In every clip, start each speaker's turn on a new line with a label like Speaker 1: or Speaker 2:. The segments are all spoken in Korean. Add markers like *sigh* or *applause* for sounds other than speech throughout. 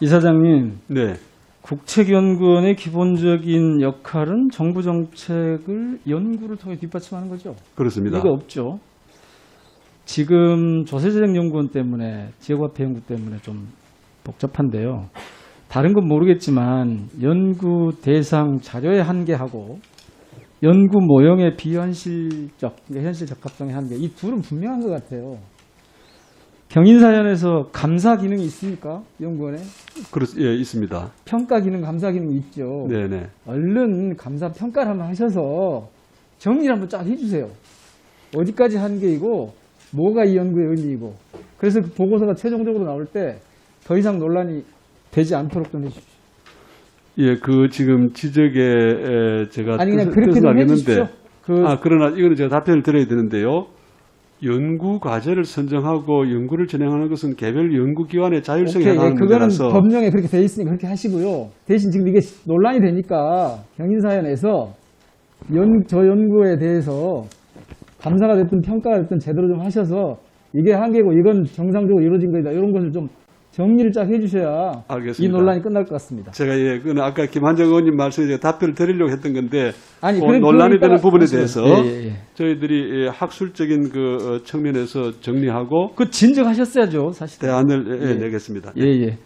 Speaker 1: 이사장님,
Speaker 2: 네.
Speaker 1: 국책연구원의 기본적인 역할은 정부 정책을 연구를 통해 뒷받침하는 거죠.
Speaker 2: 그렇습니다.
Speaker 1: 이거 없죠. 지금 조세재정연구원 때문에 지역화폐 연구 때문에 좀 복잡한데요. 다른 건 모르겠지만 연구 대상 자료의 한계하고 연구 모형의 비현실적, 그러니까 현실 적합성의 한계 이 둘은 분명한 것 같아요. 경인사연에서 감사 기능이 있습니까? 연구원에
Speaker 2: 그렇, 예, 있습니다.
Speaker 1: 평가 기능, 감사 기능이 있죠.
Speaker 2: 네네.
Speaker 1: 얼른 감사 평가를 한번 하셔서 정리를 한번 쫙 해주세요. 어디까지 한 게이고 뭐가 이 연구의 의미이고 그래서 그 보고서가 최종적으로 나올 때 더 이상 논란이 되지 않도록 좀 해주십시오.
Speaker 2: 예, 그 지금 지적에 에, 제가
Speaker 1: 아니 그냥
Speaker 2: 뜻을-
Speaker 1: 그렇게 좀
Speaker 2: 알겠는데.
Speaker 1: 그
Speaker 2: 아, 그러나 이거는 제가 답변을 드려야 되는데요. 연구 과제를 선정하고 연구를 진행하는 것은 개별 연구기관의 자율성에
Speaker 1: 오케이, 예,
Speaker 2: 해당하는
Speaker 1: 그거는
Speaker 2: 문제라서
Speaker 1: 법령에 그렇게 돼 있으니까 그렇게 하시고요. 대신 지금 이게 논란이 되니까 경인사연에서 연, 저 연구에 대해서 감사가 됐든 평가가 됐든 제대로 좀 하셔서 이게 한계고 이건 정상적으로 이루어진 거다 이런 것을 좀 정리를 쫙 해주셔야
Speaker 2: 알겠습니다.
Speaker 1: 이 논란이 끝날 것 같습니다.
Speaker 2: 제가 예, 그는 아까 김한정 의원님 말씀에 제가 답변을 드리려고 했던 건데
Speaker 1: 아니
Speaker 2: 그 논란이 되는 부분에. 대해서
Speaker 1: 예, 예, 예.
Speaker 2: 저희들이 예, 학술적인 그 어, 측면에서 정리하고
Speaker 1: 그 진정하셨어야죠 사실.
Speaker 2: 대안을 예,
Speaker 1: 예.
Speaker 2: 내겠습니다.
Speaker 1: 예, 예.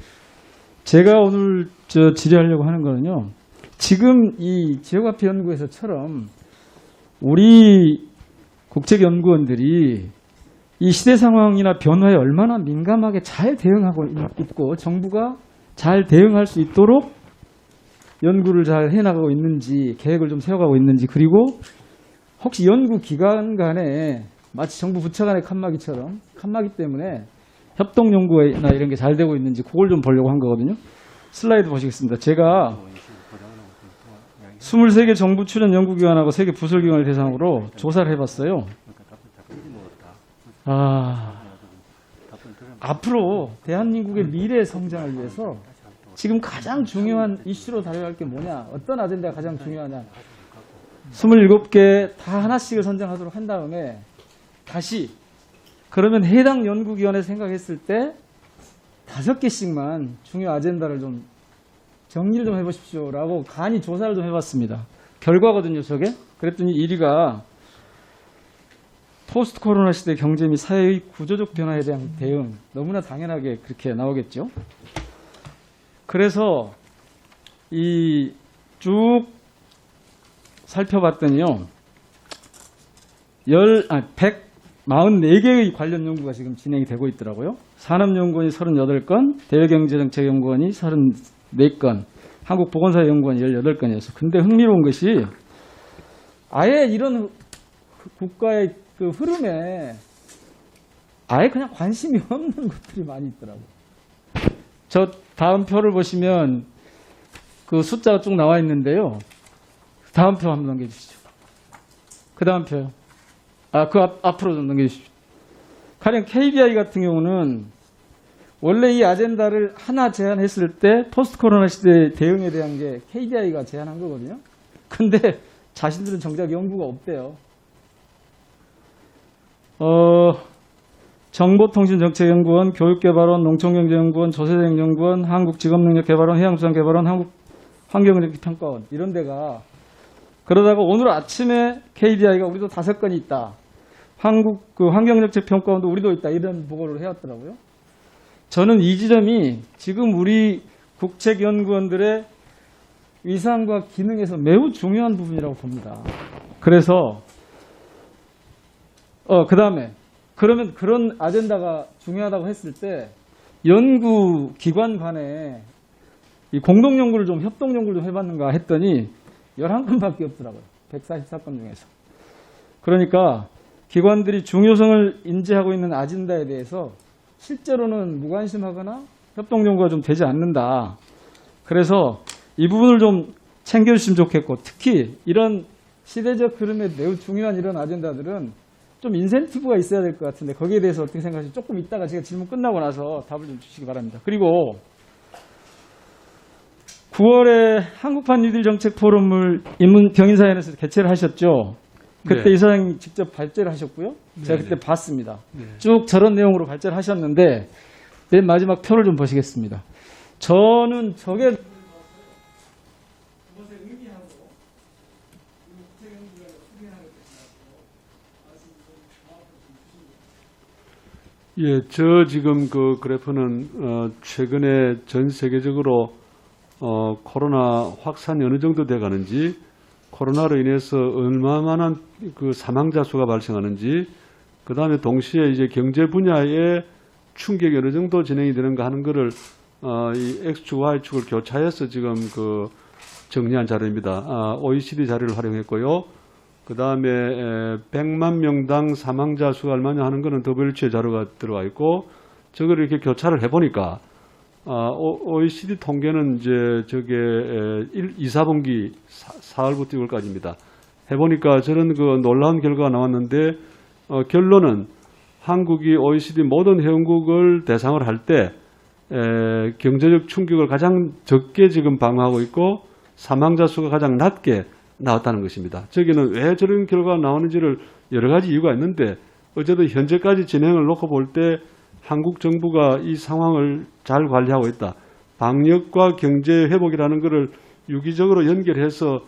Speaker 1: 제가 오늘 저 질의하려고 하는 거는요. 지금 이 지역화폐 연구에서처럼 우리 국책연구원들이 이 시대 상황이나 변화에 얼마나 민감하게 잘 대응하고 있- 있고 정부가 잘 대응할 수 있도록 연구를 잘 해나가고 있는지 계획을 좀 세워가고 있는지 그리고 혹시 연구 기관 간에 마치 정부 부처 간의 칸막이처럼 칸막이 때문에 협동 연구나 이런 게 잘 되고 있는지 그걸 좀 보려고 한 거거든요. 슬라이드 보시겠습니다. 제가 23개 정부 출연 연구기관하고 3개 부설기관을 대상으로 조사를 해봤어요. 아, 앞으로 대한민국의 미래 성장을 위해서 지금 가장 중요한 이슈로 다뤄야 할 게 뭐냐, 어떤 아젠다가 가장 중요하냐. 27개 다 하나씩을 선정하도록 한 다음에 다시 그러면 해당 연구기관에 생각했을 때 다섯 개씩만 중요 아젠다를 좀 정리를 좀 해보십시오라고 간이 조사를 좀 해봤습니다. 결과거든요, 저게. 그랬더니 1위가 포스트 코로나 시대 경제 및 사회의 구조적 변화에 대한 대응 너무나 당연하게 그렇게 나오겠죠. 그래서 이 쭉 살펴봤더니요. 열, 아, 144개의 관련 연구가 지금 진행이 되고 있더라고요. 산업연구원이 38건, 대외경제정책연구원이 34건, 한국보건사연구원이 18건이었어. 근데 흥미로운 것이 아예 이런 그 국가의 그 흐름에 아예 그냥 관심이 *laughs* 없는 것들이 많이 있더라고요. 저 다음 표를 보시면 그 숫자가 쭉 나와 있는데요. 다음 표 한번 넘겨주시죠. 그 다음 표요. 아, 그 앞, 앞으로 좀 넘겨주십시오. 가령 KBI 같은 경우는 원래 이 아젠다를 하나 제안했을 때 포스트 코로나 시대 대응에 대한 게 KBI가 제안한 거거든요. 근데 자신들은 정작 연구가 없대요. 어, 정보통신정책연구원, 교육개발원, 농촌경제연구원, 조세대연구원, 한국직업능력개발원, 해양수산개발원, 한국환경능력평가원 이런 데가 그러다가 오늘 아침에 KDI가 우리도 다섯 건이 있다. 한국 그 환경정책평가원도 우리도 있다. 이런 보고를 해왔더라고요. 저는 이 지점이 지금 우리 국책연구원들의 위상과 기능에서 매우 중요한 부분이라고 봅니다. 그래서 어, 그 다음에, 그러면 그런 아젠다가 중요하다고 했을 때, 연구 기관 간에 이 공동 연구를 좀, 협동 연구를 좀 해봤는가 했더니, 11건밖에 없더라고요. 144건 중에서. 그러니까, 기관들이 중요성을 인지하고 있는 아젠다에 대해서 실제로는 무관심하거나 협동 연구가 좀 되지 않는다. 그래서 이 부분을 좀 챙겨주시면 좋겠고, 특히 이런 시대적 흐름에 매우 중요한 이런 아젠다들은 좀 인센티브가 있어야 될 것 같은데 거기에 대해서 어떻게 생각하시죠? 조금 이따가 제가 질문 끝나고 나서 답을 좀 주시기 바랍니다. 그리고 9월에 한국판 뉴딜 정책 포럼을 인문 경인사연에서 개최를 하셨죠. 그때
Speaker 2: 네.
Speaker 1: 이사장님 직접 발제를 하셨고요. 제가
Speaker 2: 네,
Speaker 1: 그때
Speaker 2: 네.
Speaker 1: 봤습니다.
Speaker 2: 네.
Speaker 1: 쭉 저런 내용으로 발제를 하셨는데 맨 마지막 표를 좀 보시겠습니다. 저는 저게
Speaker 2: 예, 저 지금 그 그래프는 어, 최근에 전 세계적으로 어, 코로나 확산이 어느 정도 돼 가는지 코로나로 인해서 얼마만한 그 사망자 수가 발생하는지 그 다음에 동시에 이제 경제 분야에 충격이 어느 정도 진행이 되는가 하는 거를 어, 이 X축, Y축을 교차해서 지금 그 정리한 자료입니다. 아, OECD 자료를 활용했고요. 그 다음에 100만 명당 사망자 수가 얼마냐 하는 거는 WHO의 자료가 들어와 있고 저걸 이렇게 교차를 해보니까 아, 오- OECD 통계는 이제 저게 1, 2, 4분기 4, 월부터 6월까지입니다. 해보니까 저런 그 놀라운 결과가 나왔는데 어, 결론은 한국이 OECD 모든 회원국을 대상을 할 때 경제적 충격을 가장 적게 지금 방어하고 있고 사망자 수가 가장 낮게 나왔다는 것입니다. 저기는 왜 저런 결과가 나오는지를 여러 가지 이유가 있는데 어쨌든 현재까지 진행을 놓고 볼 때 한국 정부가 이 상황을 잘 관리하고 있다. 방역과 경제 회복이라는 것을 유기적으로 연결해서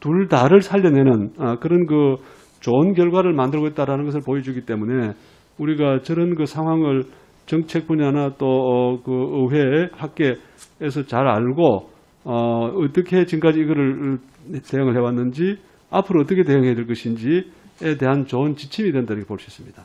Speaker 2: 둘 다를 살려내는 아, 그런 그 좋은 결과를 만들고 있다라는 것을 보여주기 때문에 우리가 저런 그 상황을 정책 분야나 또 그 의회 학계에서 잘 알고 어, 어떻게 지금까지 이거를 대응을 해왔는지 앞으로 어떻게 대응해야 될 것인지에 대한 좋은 지침이 된다 이렇게 볼 수 있습니다.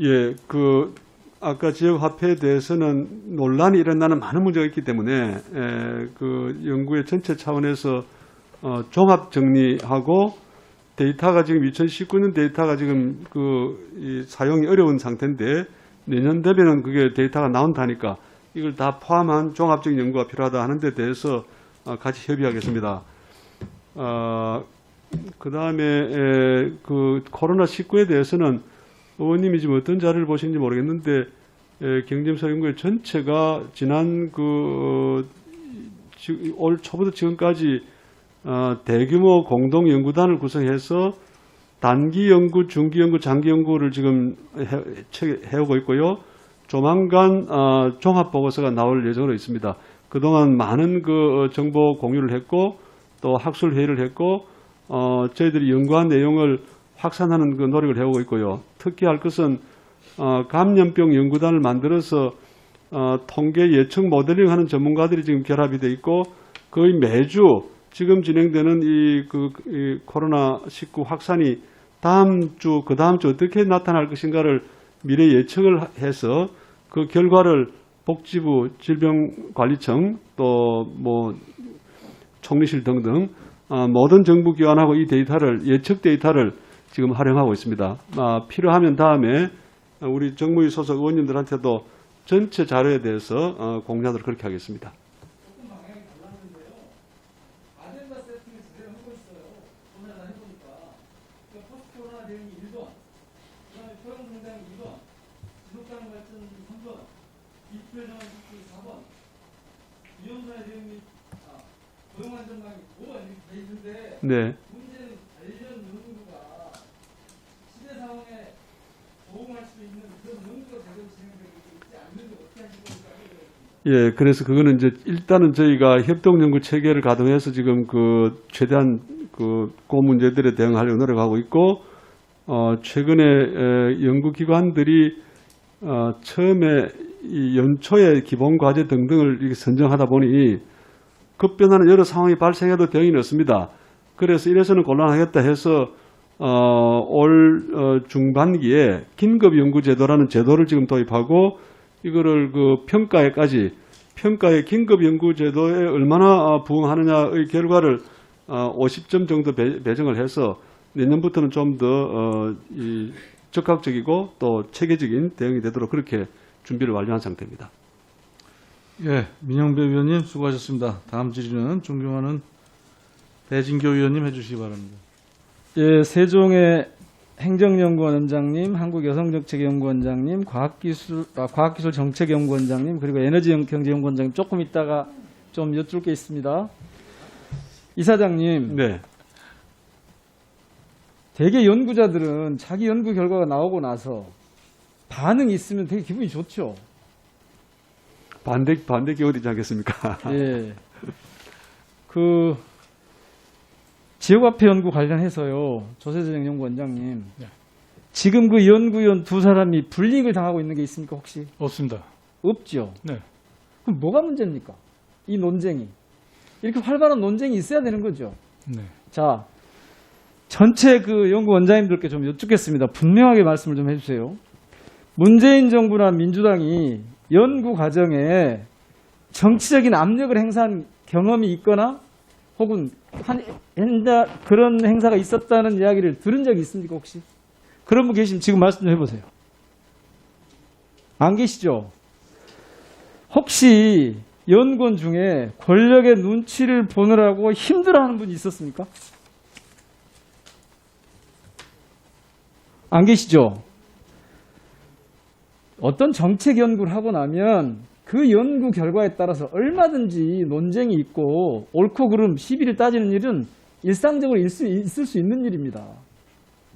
Speaker 2: 예, 그 아까 지역 화폐에 대해서는 논란이 일어나는 많은 문제가 있기 때문에 에, 그 연구의 전체 차원에서 어, 종합 정리하고 데이터가 지금 2019년 데이터가 지금 그이 사용이 어려운 상태인데 내년 되면은 그게 데이터가 나온다니까 이걸 다 포함한 종합적인 연구가 필요하다 하는 데 대해서 어, 같이 협의하겠습니다. 어, 그 다음에 그 코로나 19에 대해서는 의원님이 지금 어떤 자료를 보시는지 모르겠는데 에, 경쟁사연구회 전체가 지난 그 올 초부터 지금까지 어, 대규모 공동 연구단을 구성해서 단기 연구, 중기 연구, 장기 연구를 지금 해, 체- 해오고 있고요. 조만간 어, 종합 보고서가 나올 예정으로 있습니다. 그동안 많은 그 정보 공유를 했고 또 학술 회의를 했고 어, 저희들이 연구한 내용을 확산하는 그 노력을 해오고 있고요. 특히 할 것은 어, 감염병 연구단을 만들어서 어, 통계 예측 모델링 하는 전문가들이 지금 결합이 돼 있고 거의 매주 지금 진행되는 이, 그, 이 코로나 19 확산이 다음 주, 그 다음 주 어떻게 나타날 것인가를 미래 예측을 하- 해서 그 결과를 복지부, 질병관리청 또 뭐 총리실 등등 어, 모든 정부 기관하고 이 데이터를 예측 데이터를 지금 활용하고 있습니다. 아, 필요하면 다음에 우리 정무위 소속 의원님들한테도 전체 자료에 대해서 어, 공유하도록 그렇게 하겠습니다.
Speaker 1: 아젠다 세팅을 제대로 하고 있어요. 오늘 다 해보니까. 그 포스트 코로나 대응이 1번, 그 다음에 소형 성장이 2번, 지속가능 발전 3번, 기표정한 지표 4번, 위험사회 대응이 아, 고용 안전망이 5번 이렇게 돼 있는데
Speaker 2: 네.
Speaker 1: 문제는 관련 연구가 시대 상황에 도움할 수 있는 그런 연구가 제대로 진행되고 있지 않는데 어떻게 하실 겁니까?
Speaker 2: 예, 그래서 그거는 이제 일단은 저희가 협동 연구 체계를 가동해서 지금 그 최대한 그, 그 문제들에 대응하려고 노력하고 있고, 어, 최근에 에, 연구기관들이 어, 처음에 이 연초에 기본 과제 등등을 이렇게 선정하다 보니 급변하는 여러 상황이 발생해도 대응이 없습니다. 그래서 이래서는 곤란하겠다 해서 어, 올 어, 중반기에 긴급 연구 제도라는 제도를 지금 도입하고 이거를 그 평가에까지 평가의 긴급 연구 제도에 얼마나 어, 부응하느냐의 결과를 어, 50점 정도 배, 배정을 해서 내년부터는 좀더 어, 이 적극적이고 또 체계적인 대응이 되도록 그렇게 준비를 완료한 상태입니다.
Speaker 3: 예, 민영배 의원님 수고하셨습니다. 다음 질의는 존경하는 배진교 의원님 해주시기 바랍니다.
Speaker 1: 예, 세종의 행정연구원 원장님, 한국여성정책연구원장님, 과학기술, 아, 과학기술정책연구원장님, 그리고 에너지경제연구원장님 조금 있다가 좀 여쭐 게 있습니다. 이사장님,
Speaker 2: 네.
Speaker 1: 대개 연구자들은 자기 연구 결과가 나오고 나서 반응이 있으면 되게 기분이 좋죠.
Speaker 2: 반대 반대 겨울이지 않겠습니까?
Speaker 1: 예. *laughs* 그 지역화폐 연구 관련해서요. 조세정 연구원장님.
Speaker 3: 네.
Speaker 1: 지금 그 연구위원 두 사람이 불이익을 당하고 있는 게 있습니까 혹시?
Speaker 3: 없습니다.
Speaker 1: 없죠.
Speaker 3: 네.
Speaker 1: 그럼 뭐가 문제입니까? 이 논쟁이. 이렇게 활발한 논쟁이 있어야 되는 거죠.
Speaker 3: 네.
Speaker 1: 자, 전체 그 연구원장님들께 좀 여쭙겠습니다. 분명하게 말씀을 좀 해주세요. 문재인 정부나 민주당이 연구 과정에 정치적인 압력을 행사한 경험이 있거나 혹은 한 행사, 그런 행사가 있었다는 이야기를 들은 적이 있습니까 혹시? 그런 분 계시면 지금 말씀 좀 해보세요. 안 계시죠? 혹시 연구원 중에 권력의 눈치를 보느라고 힘들어하는 분이 있었습니까? 안 계시죠? 어떤 정책 연구를 하고 나면 그 연구 결과에 따라서 얼마든지 논쟁이 있고 옳고 그름 시비를 따지는 일은 일상적으로 있을 수, 있을 수 있는 일입니다.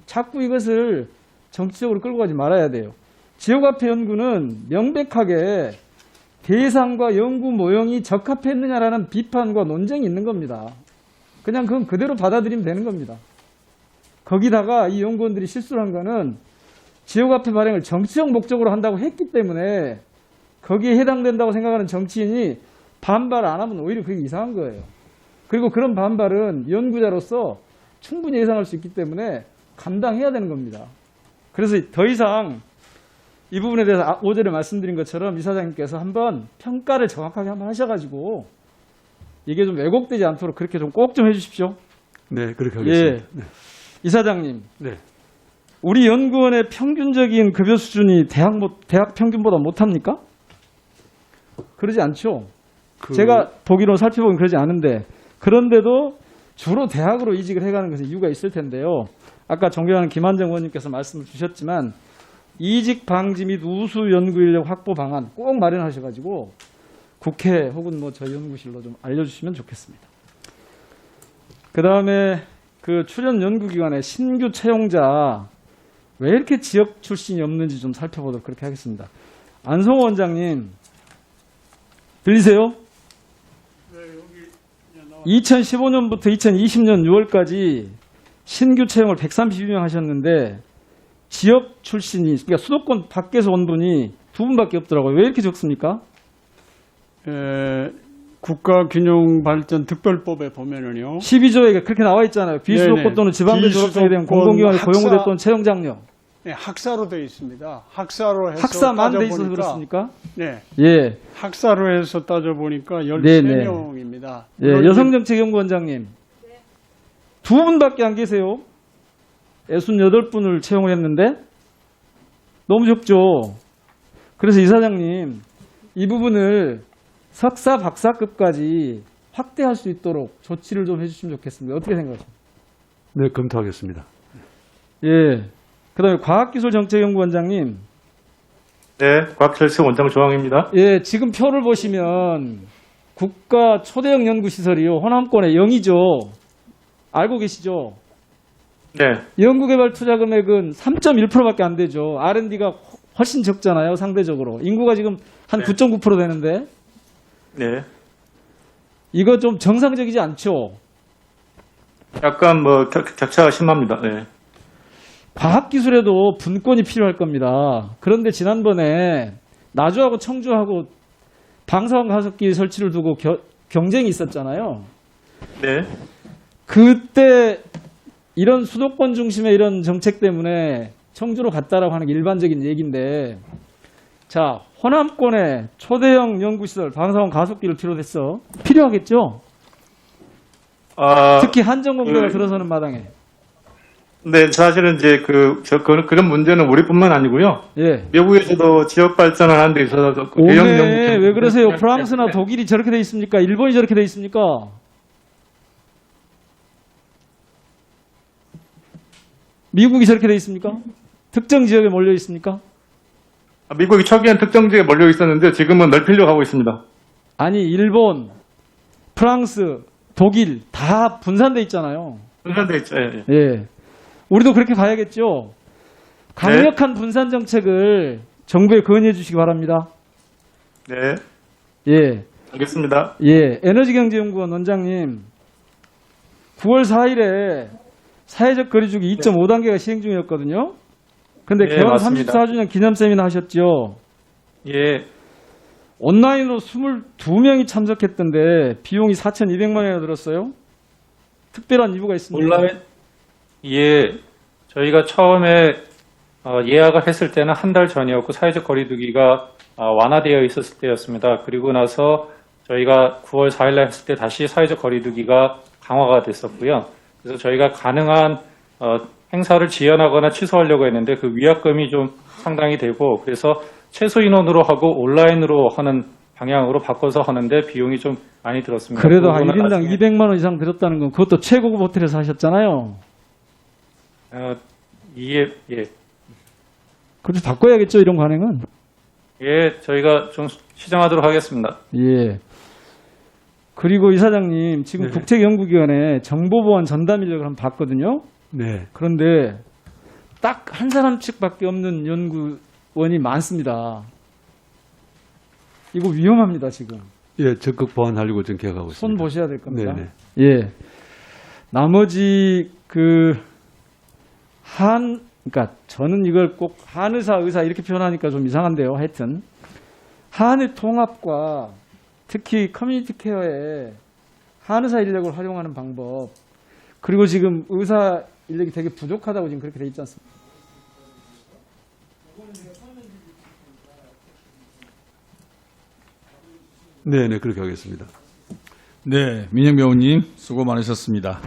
Speaker 1: 자꾸 이것을 정치적으로 끌고 가지 말아야 돼요. 지역화폐 연구는 명백하게 대상과 연구 모형이 적합했느냐라는 비판과 논쟁이 있는 겁니다. 그냥 그건 그대로 받아들이면 되는 겁니다. 거기다가 이 연구원들이 실수를 한 거는 지역화폐 발행을 정치적 목적으로 한다고 했기 때문에 거기에 해당된다고 생각하는 정치인이 반발 안 하면 오히려 그게 이상한 거예요. 그리고 그런 반발은 연구자로서 충분히 예상할 수 있기 때문에 감당해야 되는 겁니다. 그래서 더 이상 이 부분에 대해서 아- 오전에 말씀드린 것처럼 이사장님께서 한번 평가를 정확하게 한번 하셔가지고 이게 좀 왜곡되지 않도록 그렇게 좀 꼭좀 해주십시오.
Speaker 2: 네, 그렇게 하겠습니다.
Speaker 1: 예. 이사장님,
Speaker 2: 네.
Speaker 1: 우리 연구원의 평균적인 급여 수준이 대학, 모- 대학 평균보다 못합니까? 그러지 않죠.
Speaker 2: 그-
Speaker 1: 제가 보기로 살펴보면 그러지 않은데 그런데도 주로 대학으로 이직을 해가는 것은 이유가 있을 텐데요. 아까 존경하는 김한정 의원님께서 말씀을 주셨지만 이직 방지 및 우수 연구 인력 확보 방안 꼭 마련하셔가지고 국회 혹은 뭐 저희 연구실로 좀 알려주시면 좋겠습니다. 그 다음에 그 출연 연구기관의 신규 채용자 왜 이렇게 지역 출신이 없는지 좀 살펴보도록 그렇게 하겠습니다. 안성호 원장님 들리세요? 2015년부터 2020년 6월까지 신규 채용을 132명 하셨는데 지역 출신이 그러니까 수도권 밖에서 온 분이 두 분밖에 없더라고요. 왜 이렇게 적습니까?
Speaker 4: 에, 국가균형발전특별법에 보면은요.
Speaker 1: 12조에 그렇게 나와 있잖아요. 비수도권. 또는 지방대 졸업생에 대한 공공기관에
Speaker 4: 학사-
Speaker 1: 고용됐던 채용 장려.
Speaker 4: 네, 학사로 되어 있습니다. 학사로 해서
Speaker 1: 학사만 돼 있어서
Speaker 4: 따져보니까-
Speaker 1: 그렇습니까?
Speaker 4: 네,
Speaker 1: 예.
Speaker 4: 학사로 해서 따져 보니까
Speaker 1: 네네.
Speaker 4: 13명입니다.
Speaker 1: 예, 여성정책연구원장님. 두 분밖에 안 계세요. 68분을 채용을 했는데 너무 적죠. 그래서 이사장님, 이 부분을 석사, 박사급까지 확대할 수 있도록 조치를 좀 해주시면 좋겠습니다. 어떻게 생각하십니까?
Speaker 2: 네, 검토하겠습니다.
Speaker 1: 예. 그 다음에 과학기술정책연구원장님,
Speaker 5: 네, 과학철새 원장 조항입니다.
Speaker 1: 예, 지금 표를 보시면 국가 초대형 연구시설이요. 호남권에 0이죠. 알고 계시죠?
Speaker 5: 네,
Speaker 1: 연구개발 투자 금액은 3.1%밖에 안 되죠. R&D가 훨씬 적잖아요, 상대적으로. 인구가 지금 한 9.9% 되는데
Speaker 5: 네.
Speaker 1: 이거 좀 정상적이지 않죠.
Speaker 5: 약간 뭐 격, 격차가 심합니다. 네.
Speaker 1: 과학기술에도 분권이 필요할 겁니다. 그런데 지난번에 나주하고 청주하고 방사원 가습기 설치를 두고 겨- 경쟁이 있었잖아요.
Speaker 5: 네.
Speaker 1: 그때 이런 수도권 중심의 이런 정책 때문에 청주로 갔다라고 하는 게 일반적인 얘기인데 자 호남권에 초대형 연구시설 방사원 가속기를 필요했어 필요하겠죠
Speaker 5: 아,
Speaker 1: 특히 한정공대가
Speaker 5: 그-
Speaker 1: 들어서는 마당에
Speaker 5: 네, 사실은 이제 그, 저, 그, 그런 문제는 우리뿐만 아니고요.
Speaker 1: 예
Speaker 5: 외국에서도 지역 발전을 하는 데 있어서 그 대형
Speaker 1: 오메
Speaker 5: 연구-
Speaker 1: 왜 그러세요
Speaker 5: 네,
Speaker 1: 프랑스나
Speaker 5: 네.
Speaker 1: 독일이 저렇게 돼 있습니까 일본이 저렇게 돼 있습니까 미국이 저렇게 돼 있습니까? 특정 지역에 몰려 있습니까?
Speaker 5: 아, 미국이 초기엔 특정 지역에 몰려 있었는데 지금은 넓히려고 하고 있습니다.
Speaker 1: 아니 일본, 프랑스, 독일 다 분산돼 있잖아요.
Speaker 5: 분산돼 있죠. 예, 예.
Speaker 1: 예. 우리도 그렇게 봐야겠죠. 강력한 분산 정책을 정부에 건의해 주시기 바랍니다.
Speaker 5: 네,
Speaker 1: 예.
Speaker 5: 알겠습니다.
Speaker 1: 예. 에너지경제연구원 원장님, 9월 4일에 사회적 거리두기 2.5단계가 시행 중이었거든요. 근데
Speaker 5: 예,
Speaker 1: 개원
Speaker 5: 맞습니다.
Speaker 1: 34주년 기념 세미나 하셨죠.
Speaker 5: 예,
Speaker 1: 온라인으로 22명이 참석했던데 비용이 4,200만 원이나 들었어요. 특별한 이유가 있습니다.
Speaker 6: 온라인 예 저희가 처음에 어, 예약을 했을 때는 한 달 전이었고 사회적 거리두기가 어, 완화되어 있었을 때였습니다. 그리고 나서 저희가 9월 4일날 했을 때 다시 사회적 거리두기가 강화가 됐었고요. 그래서 저희가 가능한 어, 행사를 지연하거나 취소하려고 했는데 그 위약금이 좀 상당히 되고 그래서 최소 인원으로 하고 온라인으로 하는 방향으로 바꿔서 하는데 비용이 좀 많이 들었습니다.
Speaker 1: 그래도
Speaker 6: 한그 부분은
Speaker 1: 1인당
Speaker 6: 나중에
Speaker 1: 200만 원 이상 들었다는 건 그것도 최고급 호텔에서 하셨잖아요.
Speaker 6: 어, 예, 예.
Speaker 1: 그래서 바꿔야겠죠, 이런 관행은.
Speaker 6: 예, 저희가 좀 시정하도록 하겠습니다.
Speaker 1: 예. 그리고 이사장님, 지금
Speaker 2: 네.
Speaker 1: 국책연구기관에 정보보안 전담 인력을 한 번 봤거든요.
Speaker 2: 네.
Speaker 1: 그런데 딱 한 사람 측밖에 없는 연구원이 많습니다. 이거 위험합니다, 지금.
Speaker 2: 예, 적극 보완하려고 지금 계획하고
Speaker 1: 손
Speaker 2: 있습니다.
Speaker 1: 보셔야 될 겁니다.
Speaker 2: 네네.
Speaker 1: 예. 나머지 그 한, 그러니까 저는 이걸 꼭 한의사, 의사 이렇게 표현하니까 좀 이상한데요. 하여튼 한의 통합과 특히 커뮤니티 케어에 한의사 인력을 활용하는 방법 그리고 지금 의사 인력이 되게 부족하다고 지금 그렇게 돼 있지 않습니까?
Speaker 2: 네, 네, 그렇게 하겠습니다.
Speaker 3: 네, 민영 배우님 수고 많으셨습니다.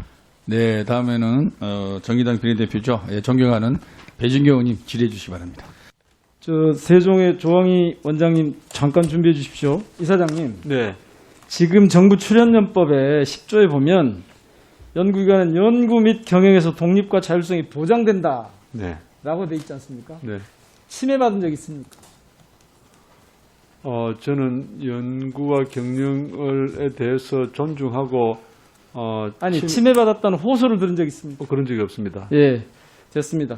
Speaker 3: 네, 다음에는 어, 정의당 비례대표죠. 예, 존경하는 배진경 의원님 질의해 주시기 바랍니다.
Speaker 1: 저 세종의 조항희 원장님 잠깐 준비해 주십시오. 이사장님.
Speaker 2: 네.
Speaker 1: 지금 정부 출연연법에 10조에 보면 연구기관은 연구 및 경영에서 독립과 자율성이 보장된다라고
Speaker 2: 네.
Speaker 1: 돼 있지 않습니까?
Speaker 2: 네.
Speaker 1: 침해받은 적 있습니까?
Speaker 2: 어, 저는 연구와 경영에 대해서 존중하고 어,
Speaker 1: 아니
Speaker 2: 침-
Speaker 1: 침해받았다는 호소를 들은 적 있습니까?
Speaker 2: 어, 그런 적이 없습니다.
Speaker 1: 예, 됐습니다.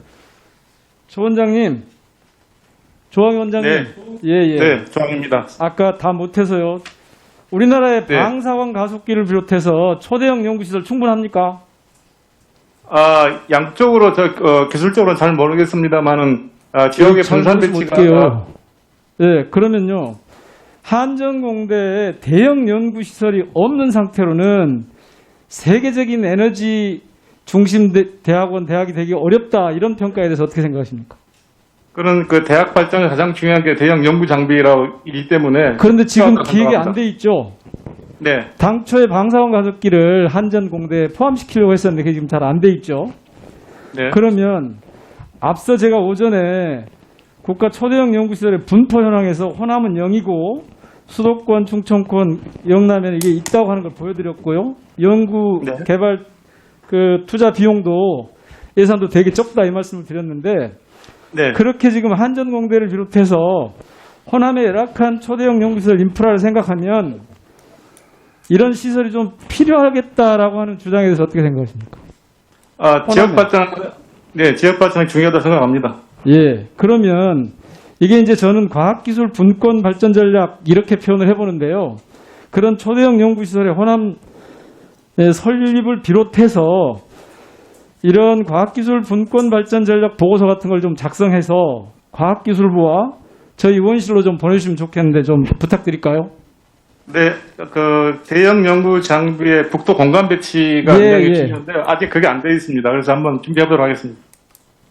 Speaker 1: 조 원장님, 조항희 원장님,
Speaker 5: 네.
Speaker 1: 예, 예.
Speaker 5: 네, 조항입니다.
Speaker 1: 아까 다 못해서요. 우리나라의
Speaker 5: 네.
Speaker 1: 방사광 가속기를 비롯해서 초대형 연구시설 충분합니까?
Speaker 5: 아, 양쪽으로 저 어, 기술적으로는 잘 모르겠습니다만은 아, 지역의
Speaker 1: 잘
Speaker 5: 분산 배치가
Speaker 1: 어떡해요. 예, 그러면요. 한전공대에 대형 연구시설이 없는 상태로는 세계적인 에너지 중심 대, 대학원, 대학이 되기 어렵다. 이런 평가에 대해서 어떻게 생각하십니까?
Speaker 5: 그런 그 대학 발전에 가장 중요한 게 대형 연구 장비라기 때문에
Speaker 1: 그런데 지금. 기획이 안 돼 있죠.
Speaker 5: 네,
Speaker 1: 당초에 방사원 가속기를 한전공대에 포함시키려고 했었는데 그게 지금 잘 안 돼 있죠.
Speaker 5: 네.
Speaker 1: 그러면 앞서 제가 오전에 국가 초대형 연구시설의 분포 현황에서 호남은 0이고 수도권, 충청권, 영남에는 이게 있다고 하는 걸 보여드렸고요. 연구
Speaker 5: 네.
Speaker 1: 개발 그 투자 비용도 예산도 되게 적다 이 말씀을 드렸는데
Speaker 5: 네.
Speaker 1: 그렇게 지금 한전공대를 비롯해서 호남의 열악한 초대형 연구시설 인프라를 생각하면 이런 시설이 좀 필요하겠다라고 하는 주장에 대해서 어떻게 생각하십니까?
Speaker 5: 아, 지역. 발전, 네, 지역 발전이 중요하다고 생각합니다.
Speaker 1: 예, 그러면 이게 이제 저는 과학기술 분권 발전 전략 이렇게 표현을 해보는데요. 그런 초대형 연구시설의 호남 의 설립을 비롯해서 이런 과학기술 분권 발전 전략 보고서 같은 걸 좀 작성해서 과학기술부와 저희 의원실로 좀 보내주시면 좋겠는데 좀 부탁드릴까요?
Speaker 5: 네, 그 대형 연구 장비의 북도 공간 배치가
Speaker 1: 예,
Speaker 5: 굉장히
Speaker 1: 예.
Speaker 5: 중요한데 아직 그게 안 돼 있습니다. 그래서 한번 준비해보도록 하겠습니다.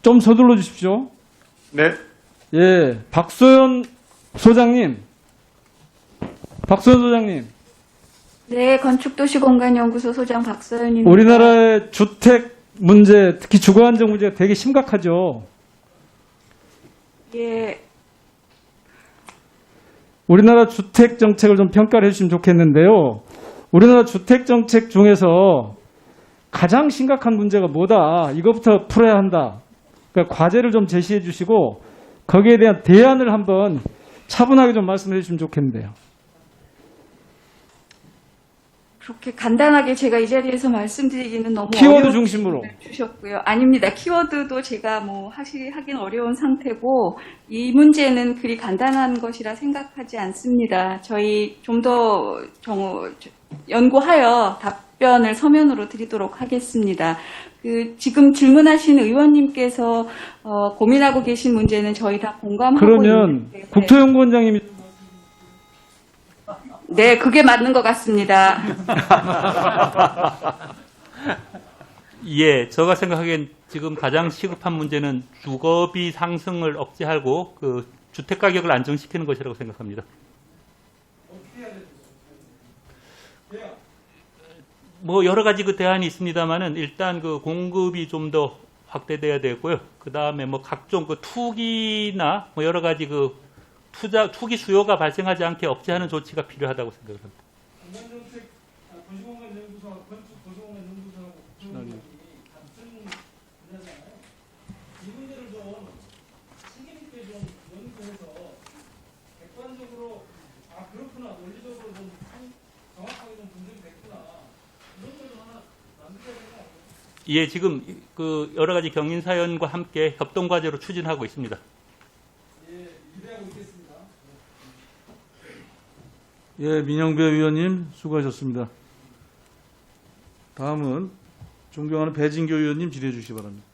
Speaker 1: 좀 서둘러 주십시오.
Speaker 5: 네,
Speaker 1: 예, 박소연 소장님. 박소연 소장님.
Speaker 7: 네, 건축도시공간연구소 소장 박서연입니다.
Speaker 1: 우리나라의 주택 문제, 특히 주거 안정 문제가 되게 심각하죠.
Speaker 7: 예,
Speaker 1: 우리나라 주택 정책을 좀 평가를 해주시면 좋겠는데요. 우리나라 주택 정책 중에서 가장 심각한 문제가 뭐다. 이것부터 풀어야 한다. 그러니까 과제를 좀 제시해 주시고 거기에 대한 대안을 한번 차분하게 좀 말씀해 주시면 좋겠는데요.
Speaker 7: 그렇게 간단하게 제가 이 자리에서 말씀드리기는 너무
Speaker 1: 키워드 중심으로.
Speaker 7: 주셨고요. 아닙니다. 키워드도 제가 뭐 하시, 하긴 어려운 상태고 이 문제는 그리 간단한 것이라 생각하지 않습니다. 저희 좀 더 연구하여 답 변을 서면으로 드리도록 하겠습니다. 그 지금 질문하신 의원님께서 어, 고민하고 계신 문제는 저희 다 공감하고
Speaker 1: 그러면
Speaker 7: 있는데
Speaker 1: 국토연구원장님이
Speaker 7: 네, 그게 맞는 것 같습니다. *laughs*
Speaker 8: 예, 제가 생각하기엔 지금 가장 시급한 문제는 주거비 상승을 억제하고 그 주택 가격을 안정시키는 것이라고 생각합니다. 뭐 여러 가지 그 대안이 있습니다만은 일단 그 공급이 좀 더 확대돼야 되고요. 그 다음에 뭐 각종 그 투기나 뭐 여러 가지 그 투자 투기 수요가 발생하지 않게 억제하는 조치가 필요하다고 생각합니다. 예, 지금 그 여러 가지 경인 사연과 함께 협동 과제로 추진하고 있습니다.
Speaker 3: 예, 민영배 의원님 수고하셨습니다. 다음은 존경하는 배진교 의원님 질의해 주시기 바랍니다.